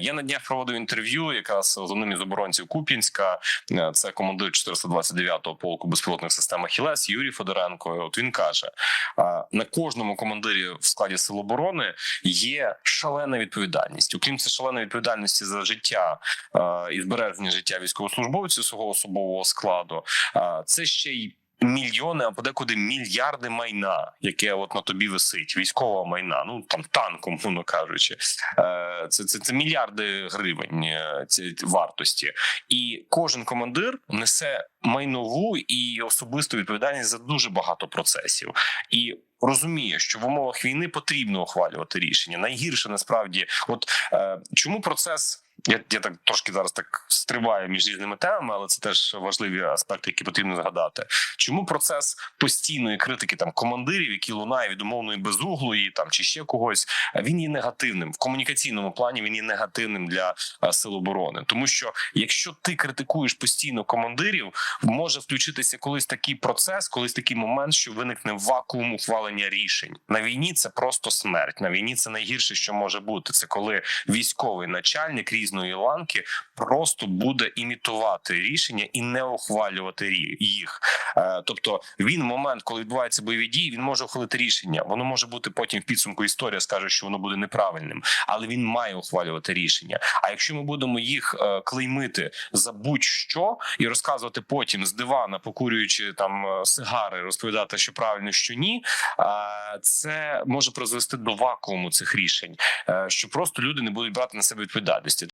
Я на днях проводив інтерв'ю, якраз з одним із оборонців Куп'янська. Е, Це командир 429-го полку безпілотних систем Ахілес Юрій Федоренко. От він каже: на кожному командирі в складі сил оборони є шалена відповідальність. Окрім це шаленої відповідальності за життя е, і збереження життя військовослужбовців свого особового складу. е, Це ще й. Мільйони, а подекуди мільярди майна, яке от на тобі висить, військового майна, ну там танком, мовно кажучи, Е, це, це, це мільярди гривень е, ці вартості, і кожен командир несе майнову і особисту відповідальність за дуже багато процесів і. Розуміє, що в умовах війни потрібно ухвалювати рішення. Найгірше насправді, от е, чому процес я, я так трошки зараз так стрибаю між різними темами, але це теж важливі аспекти, які потрібно згадати. Чому процес постійної критики там командирів, які лунає від умовної безуглої, там чи ще когось, е, він є негативним в комунікаційному плані. Він є негативним для е, сил оборони, тому що якщо ти критикуєш постійно командирів, може включитися колись такий процес, колись такий момент, що виникне вакуум ухвалення рішень на війні. Це просто смерть. На війні це найгірше, що може бути. Це коли військовий начальник різної ланки просто буде імітувати рішення і не ухвалювати їх. Е, Тобто він момент, коли відбуваються бойові дії, він може ухвалити рішення. Воно може бути потім в підсумку. Історія скаже, що воно буде неправильним, але він має ухвалювати рішення. А якщо ми будемо їх е, клеймити за будь-що і розказувати потім з дивана, покурюючи там е, сигари, розповідати, що правильно, що ні, це може призвести до вакууму цих рішень, що просто люди не будуть брати на себе відповідальності.